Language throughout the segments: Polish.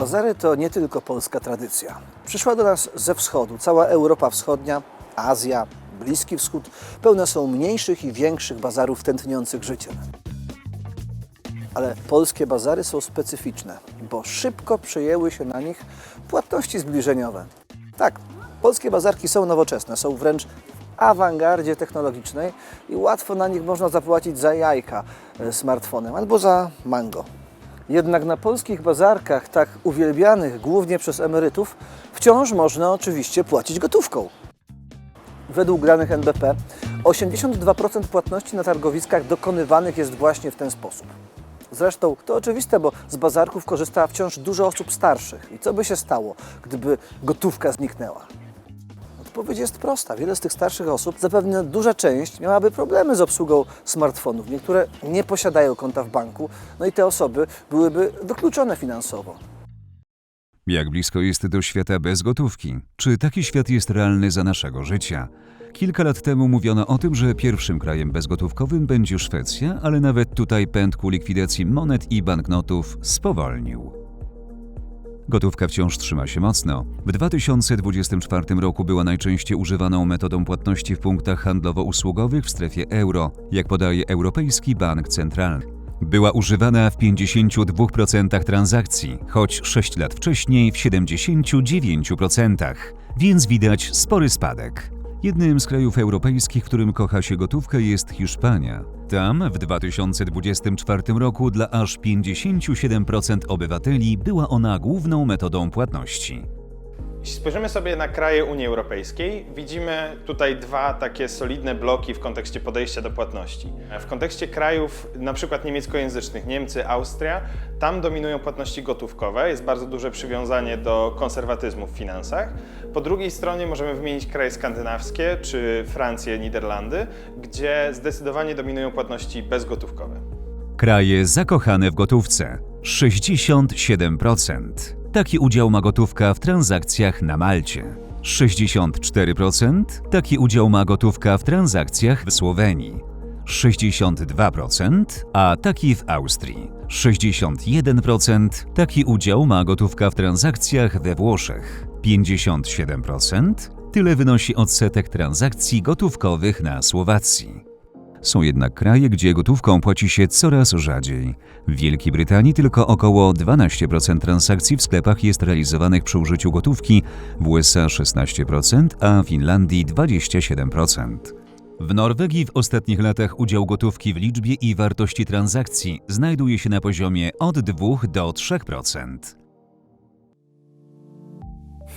Bazary to nie tylko polska tradycja. Przyszła do nas ze wschodu. Cała Europa Wschodnia, Azja, Bliski Wschód pełne są mniejszych i większych bazarów tętniących życiem. Ale polskie bazary są specyficzne, bo szybko przejęły się na nich płatności zbliżeniowe. Tak, polskie bazarki są nowoczesne, są wręcz awangardzie technologicznej i łatwo na nich można zapłacić za jajka e, smartfonem albo za mango. Jednak na polskich bazarkach, tak uwielbianych głównie przez emerytów, wciąż można oczywiście płacić gotówką. Według danych NBP 82% płatności na targowiskach dokonywanych jest właśnie w ten sposób. Zresztą to oczywiste, bo z bazarków korzysta wciąż dużo osób starszych. I co by się stało, gdyby gotówka zniknęła? Odpowiedź jest prosta. Wiele z tych starszych osób, zapewne duża część, miałaby problemy z obsługą smartfonów. Niektóre nie posiadają konta w banku, no i te osoby byłyby wykluczone finansowo. Jak blisko jest do świata bez gotówki? Czy taki świat jest realny za naszego życia? Kilka lat temu mówiono o tym, że pierwszym krajem bezgotówkowym będzie Szwecja, ale nawet tutaj pęd ku likwidacji monet i banknotów spowolnił. Gotówka wciąż trzyma się mocno. W 2024 roku była najczęściej używaną metodą płatności w punktach handlowo-usługowych w strefie euro, jak podaje Europejski Bank Centralny. Była używana w 52% transakcji, choć 6 lat wcześniej w 79%, więc widać spory spadek. Jednym z krajów europejskich, którym kocha się gotówka, jest Hiszpania. Tam w 2024 roku dla aż 57% obywateli była ona główną metodą płatności. Jeśli spojrzymy sobie na kraje Unii Europejskiej, widzimy tutaj dwa takie solidne bloki w kontekście podejścia do płatności. W kontekście krajów na przykład niemieckojęzycznych, Niemcy, Austria, tam dominują płatności gotówkowe, jest bardzo duże przywiązanie do konserwatyzmu w finansach. Po drugiej stronie możemy wymienić kraje skandynawskie czy Francję, Niderlandy, gdzie zdecydowanie dominują płatności bezgotówkowe. Kraje zakochane w gotówce 67%. Taki udział ma gotówka w transakcjach na Malcie. 64% taki udział ma gotówka w transakcjach w Słowenii. 62%, a taki w Austrii. 61% taki udział ma gotówka w transakcjach we Włoszech. 57% tyle wynosi odsetek transakcji gotówkowych na Słowacji. Są jednak kraje, gdzie gotówką płaci się coraz rzadziej. W Wielkiej Brytanii tylko około 12% transakcji w sklepach jest realizowanych przy użyciu gotówki, w USA 16%, a w Finlandii 27%. W Norwegii w ostatnich latach udział gotówki w liczbie i wartości transakcji znajduje się na poziomie od 2 do 3%.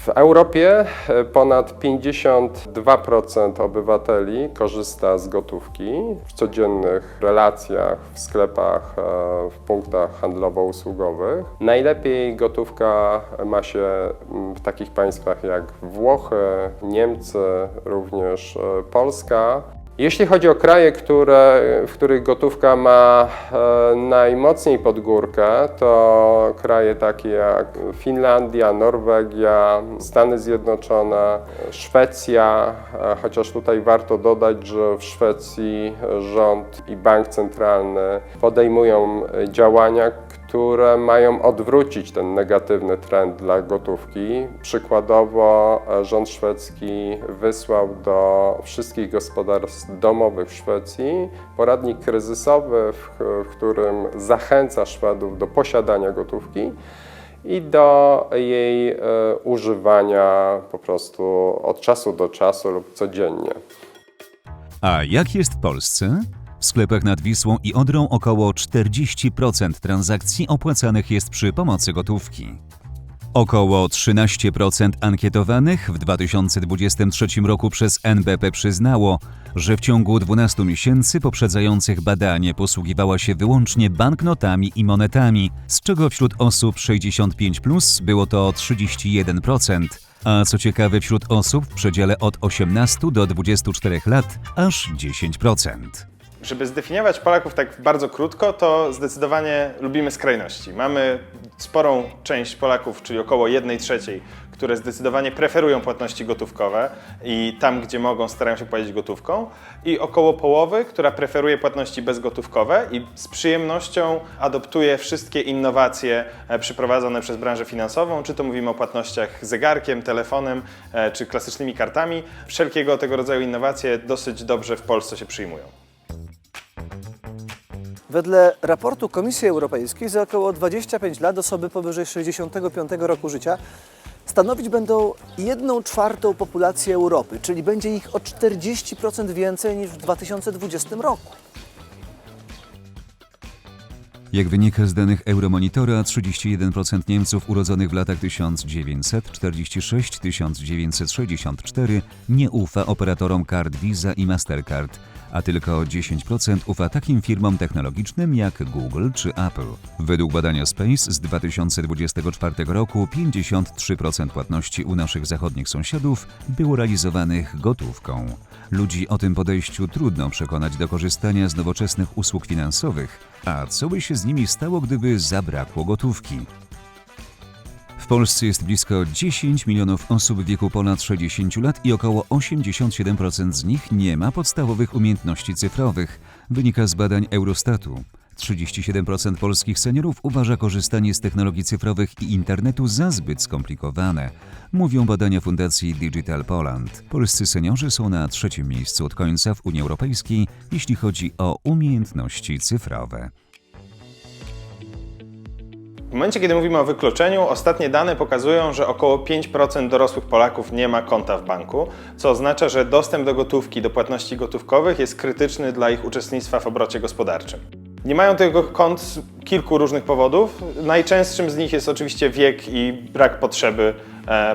W Europie e, ponad 52% obywateli korzysta z gotówki w codziennych relacjach, w sklepach, e, w punktach handlowo-usługowych. Najlepiej gotówka ma się mm, w takich państwach jak Włochy, Niemcy, również e, Polska. Jeśli chodzi o kraje, które, w których gotówka ma e, najmocniej pod górkę, to kraje takie jak Finlandia, Norwegia, Stany Zjednoczone, Szwecja, e, chociaż tutaj warto dodać, że w Szwecji rząd i bank centralny podejmują e, działania, które mają odwrócić ten negatywny trend dla gotówki. Przykładowo e, rząd szwedzki wysłał do wszystkich gospodarstw domowych w Szwecji poradnik kryzysowy, w, którym zachęca Szwedów do posiadania gotówki i do jej e, używania po prostu od czasu do czasu lub codziennie. A jak jest w Polsce? W sklepach nad Wisłą i Odrą około 40% transakcji opłacanych jest przy pomocy gotówki. Około 13% ankietowanych w 2023 roku przez NBP przyznało, że w ciągu 12 miesięcy poprzedzających badanie posługiwała się wyłącznie banknotami i monetami, z czego wśród osób 65 plus było to 31%, a co ciekawe wśród osób w przedziale od 18 do 24 lat aż 10%. Żeby zdefiniować Polaków tak bardzo krótko, to zdecydowanie lubimy skrajności. Mamy sporą część Polaków, czyli około 1 trzeciej, które zdecydowanie preferują płatności gotówkowe i tam, gdzie mogą, starają się płacić gotówką, i około połowy, która preferuje płatności bezgotówkowe i z przyjemnością adoptuje wszystkie innowacje e, przyprowadzone przez branżę finansową, czy to mówimy o płatnościach zegarkiem, telefonem, e, czy klasycznymi kartami. Wszelkiego tego rodzaju innowacje dosyć dobrze w Polsce się przyjmują. Wedle raportu Komisji Europejskiej za około 25 lat osoby powyżej 65 roku życia stanowić będą 1 czwartą populacji Europy, czyli będzie ich o 40% więcej niż w 2020 roku. Jak wynika z danych Euromonitora, 31% Niemców urodzonych w latach 1946-1964 nie ufa operatorom kart Visa i Mastercard, a tylko 10% ufa takim firmom technologicznym jak Google czy Apple. Według badania Space z 2024 roku 53% płatności u naszych zachodnich sąsiadów było realizowanych gotówką. Ludzi o tym podejściu trudno przekonać do korzystania z nowoczesnych usług finansowych, a co by się z nimi stało, gdyby zabrakło gotówki? Polsce jest blisko 10 milionów osób w wieku ponad 60 lat i około 87% z nich nie ma podstawowych umiejętności cyfrowych, wynika z badań Eurostatu. 37% polskich seniorów uważa korzystanie z technologii cyfrowych i internetu za zbyt skomplikowane, mówią badania Fundacji Digital Poland. Polscy seniorzy są na trzecim miejscu od końca w Unii Europejskiej, jeśli chodzi o umiejętności cyfrowe. W momencie, kiedy mówimy o wykluczeniu, ostatnie dane pokazują, że około 5% dorosłych Polaków nie ma konta w banku, co oznacza, że dostęp do gotówki, do płatności gotówkowych jest krytyczny dla ich uczestnictwa w obrocie gospodarczym. Nie mają tego kont z kilku różnych powodów. Najczęstszym z nich jest oczywiście wiek i brak potrzeby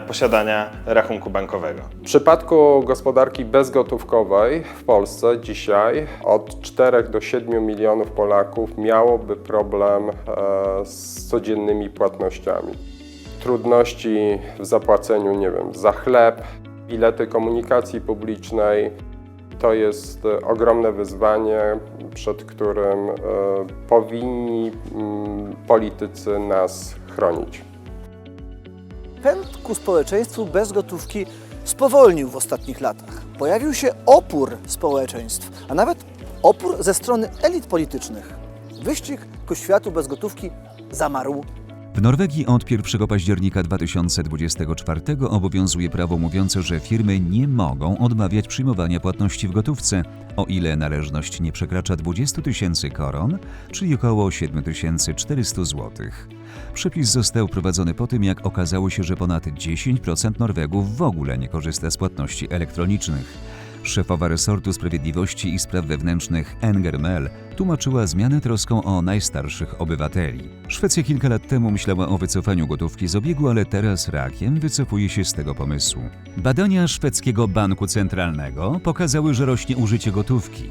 posiadania rachunku bankowego. W przypadku gospodarki bezgotówkowej w Polsce dzisiaj od 4 do 7 milionów Polaków miałoby problem e, z codziennymi płatnościami. Trudności w zapłaceniu, nie wiem, za chleb, bilety komunikacji publicznej. To jest e, ogromne wyzwanie, przed którym e, powinni mm, politycy nas chronić. Pęd ku społeczeństwu bez gotówki spowolnił w ostatnich latach. Pojawił się opór społeczeństw, a nawet opór ze strony elit politycznych. Wyścig ku światu bez gotówki zamarł. W Norwegii od 1 października 2024 obowiązuje prawo mówiące, że firmy nie mogą odmawiać przyjmowania płatności w gotówce, o ile należność nie przekracza 20 tysięcy koron, czyli około 7400 zł. Przepis został wprowadzony po tym, jak okazało się, że ponad 10% Norwegów w ogóle nie korzysta z płatności elektronicznych. Szefowa resortu sprawiedliwości i spraw wewnętrznych Enger Mel tłumaczyła zmianę troską o najstarszych obywateli. Szwecja kilka lat temu myślała o wycofaniu gotówki z obiegu, ale teraz rakiem wycofuje się z tego pomysłu. Badania szwedzkiego banku centralnego pokazały, że rośnie użycie gotówki.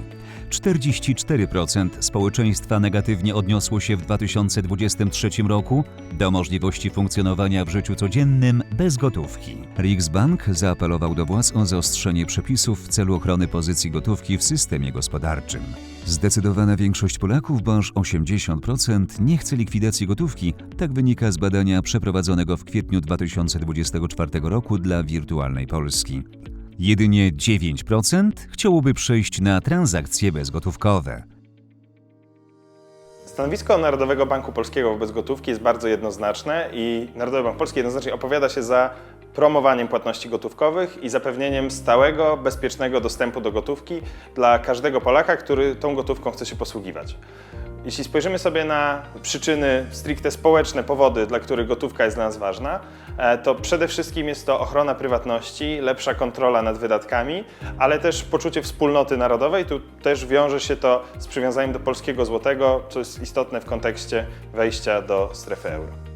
44% społeczeństwa negatywnie odniosło się w 2023 roku do możliwości funkcjonowania w życiu codziennym bez gotówki. Riksbank zaapelował do władz o zaostrzenie przepisów w celu ochrony pozycji gotówki w systemie gospodarczym. Zdecydowana większość Polaków, bo aż 80%, nie chce likwidacji gotówki, tak wynika z badania przeprowadzonego w kwietniu 2024 roku dla Wirtualnej Polski. Jedynie 9% chciałoby przejść na transakcje bezgotówkowe. Stanowisko Narodowego Banku Polskiego wobec gotówki jest bardzo jednoznaczne i Narodowy Bank Polski jednoznacznie opowiada się za promowaniem płatności gotówkowych i zapewnieniem stałego, bezpiecznego dostępu do gotówki dla każdego Polaka, który tą gotówką chce się posługiwać. Jeśli spojrzymy sobie na przyczyny stricte społeczne, powody, dla których gotówka jest dla nas ważna, e, to przede wszystkim jest to ochrona prywatności, lepsza kontrola nad wydatkami, ale też poczucie wspólnoty narodowej. Tu też wiąże się to z przywiązaniem do polskiego złotego, co jest istotne w kontekście wejścia do strefy euro.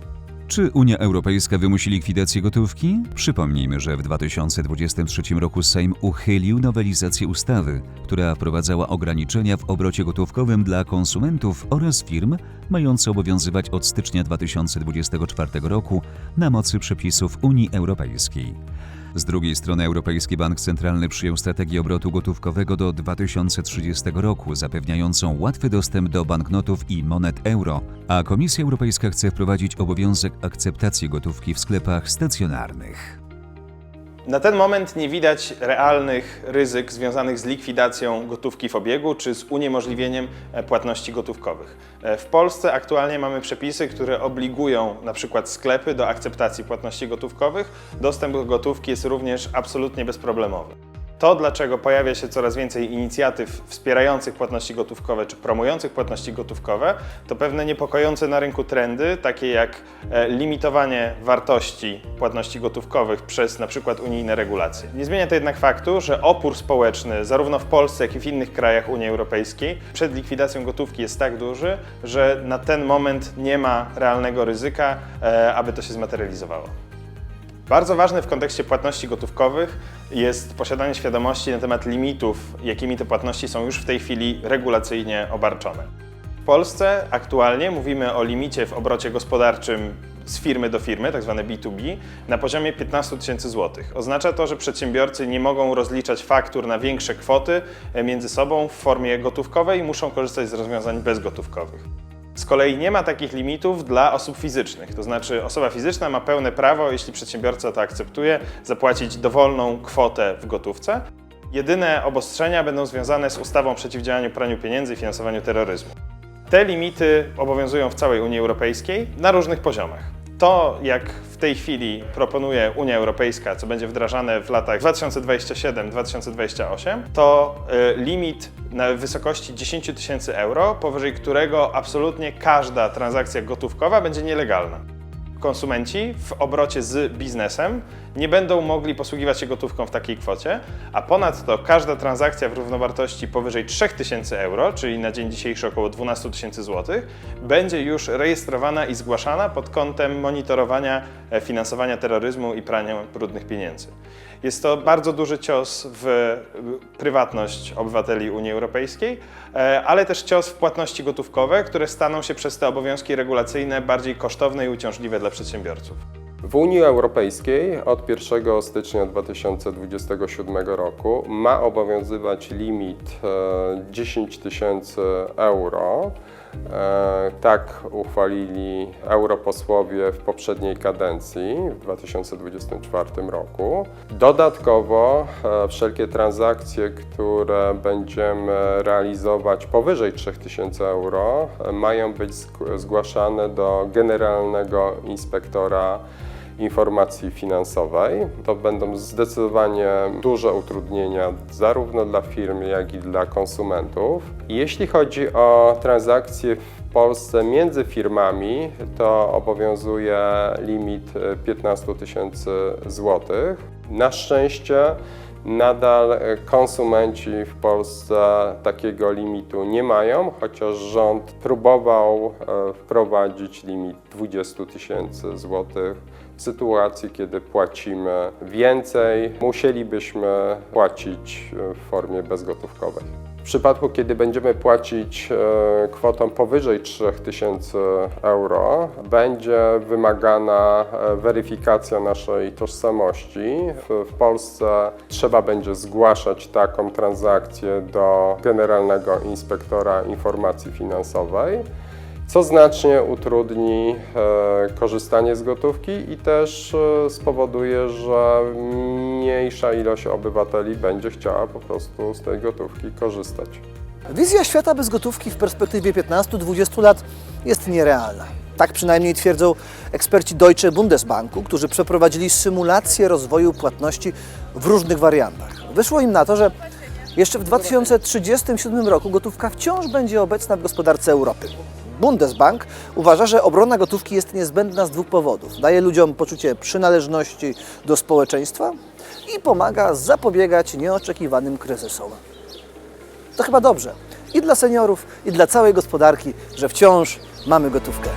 Czy Unia Europejska wymusi likwidację gotówki? Przypomnijmy, że w 2023 roku Sejm uchylił nowelizację ustawy, która wprowadzała ograniczenia w obrocie gotówkowym dla konsumentów oraz firm, mające obowiązywać od stycznia 2024 roku na mocy przepisów Unii Europejskiej. Z drugiej strony Europejski Bank Centralny przyjął strategię obrotu gotówkowego do 2030 roku, zapewniającą łatwy dostęp do banknotów i monet euro, a Komisja Europejska chce wprowadzić obowiązek akceptacji gotówki w sklepach stacjonarnych. Na ten moment nie widać realnych ryzyk związanych z likwidacją gotówki w obiegu czy z uniemożliwieniem e, płatności gotówkowych. E, W Polsce aktualnie mamy przepisy, które obligują na przykład sklepy do akceptacji płatności gotówkowych. Dostęp do gotówki jest również absolutnie bezproblemowy. To, dlaczego pojawia się coraz więcej inicjatyw wspierających płatności gotówkowe czy promujących płatności gotówkowe, to pewne niepokojące na rynku trendy, takie jak e, limitowanie wartości płatności gotówkowych przez na przykład unijne regulacje. Nie zmienia to jednak faktu, że opór społeczny zarówno w Polsce, jak i w innych krajach Unii Europejskiej przed likwidacją gotówki jest tak duży, że na ten moment nie ma realnego ryzyka, e, aby to się zmaterializowało. Bardzo ważne w kontekście płatności gotówkowych jest posiadanie świadomości na temat limitów, jakimi te płatności są już w tej chwili regulacyjnie obarczone. W Polsce aktualnie mówimy o limicie w obrocie gospodarczym z firmy do firmy, tak zwane B2B, na poziomie 15 tysięcy złotych. Oznacza to, że przedsiębiorcy nie mogą rozliczać faktur na większe kwoty e, między sobą w formie gotówkowej i muszą korzystać z rozwiązań bezgotówkowych. Z kolei nie ma takich limitów dla osób fizycznych, to znaczy osoba fizyczna ma pełne prawo, jeśli przedsiębiorca to akceptuje, zapłacić dowolną kwotę w gotówce. Jedyne obostrzenia będą związane z ustawą o przeciwdziałaniu praniu pieniędzy i finansowaniu terroryzmu. Te limity obowiązują w całej Unii Europejskiej na różnych poziomach. To, jak w tej chwili proponuje Unia Europejska, co będzie wdrażane w latach 2027-2028, to y, limit na wysokości 10 tysięcy euro, powyżej którego absolutnie każda transakcja gotówkowa będzie nielegalna. Konsumenci w obrocie z biznesem nie będą mogli posługiwać się gotówką w takiej kwocie, a ponadto każda transakcja w równowartości powyżej 3000 euro, czyli na dzień dzisiejszy około 12 tysięcy złotych, będzie już rejestrowana i zgłaszana pod kątem monitorowania e, finansowania terroryzmu i prania brudnych pieniędzy. Jest to bardzo duży cios w e, prywatność obywateli Unii Europejskiej, e, ale też cios w płatności gotówkowe, które staną się przez te obowiązki regulacyjne bardziej kosztowne i uciążliwe dla przedsiębiorców. W Unii Europejskiej od 1 stycznia 2027 roku ma obowiązywać limit e, 10 tysięcy euro. E, Tak uchwalili europosłowie w poprzedniej kadencji w 2024 roku. Dodatkowo e, wszelkie transakcje, które będziemy realizować powyżej 3000 euro, e, mają być zg- zgłaszane do Generalnego Inspektora informacji finansowej. To będą zdecydowanie duże utrudnienia zarówno dla firm, jak i dla konsumentów. Jeśli chodzi o transakcje w Polsce między firmami, to obowiązuje limit e, 15 tysięcy złotych. Na szczęście Nadal e, konsumenci w Polsce takiego limitu nie mają, chociaż rząd próbował e, wprowadzić limit 20 tysięcy złotych. Sytuacji, kiedy płacimy więcej, musielibyśmy płacić e, w formie bezgotówkowej. W przypadku, kiedy będziemy płacić e, kwotą powyżej 3000 euro, będzie wymagana e, weryfikacja naszej tożsamości. W Polsce trzeba będzie zgłaszać taką transakcję do Generalnego Inspektora Informacji Finansowej co znacznie utrudni e, korzystanie z gotówki i też e, spowoduje, że mniejsza ilość obywateli będzie chciała po prostu z tej gotówki korzystać. Wizja świata bez gotówki w perspektywie 15-20 lat jest nierealna. Tak przynajmniej twierdzą eksperci Deutsche Bundesbanku, którzy przeprowadzili symulację rozwoju płatności w różnych wariantach. Wyszło im na to, że jeszcze w 2037 roku gotówka wciąż będzie obecna w gospodarce Europy. Bundesbank uważa, że obrona gotówki jest niezbędna z dwóch powodów. Daje ludziom poczucie przynależności do społeczeństwa i pomaga zapobiegać nieoczekiwanym kryzysom. To chyba dobrze i dla seniorów, i dla całej gospodarki, że wciąż mamy gotówkę.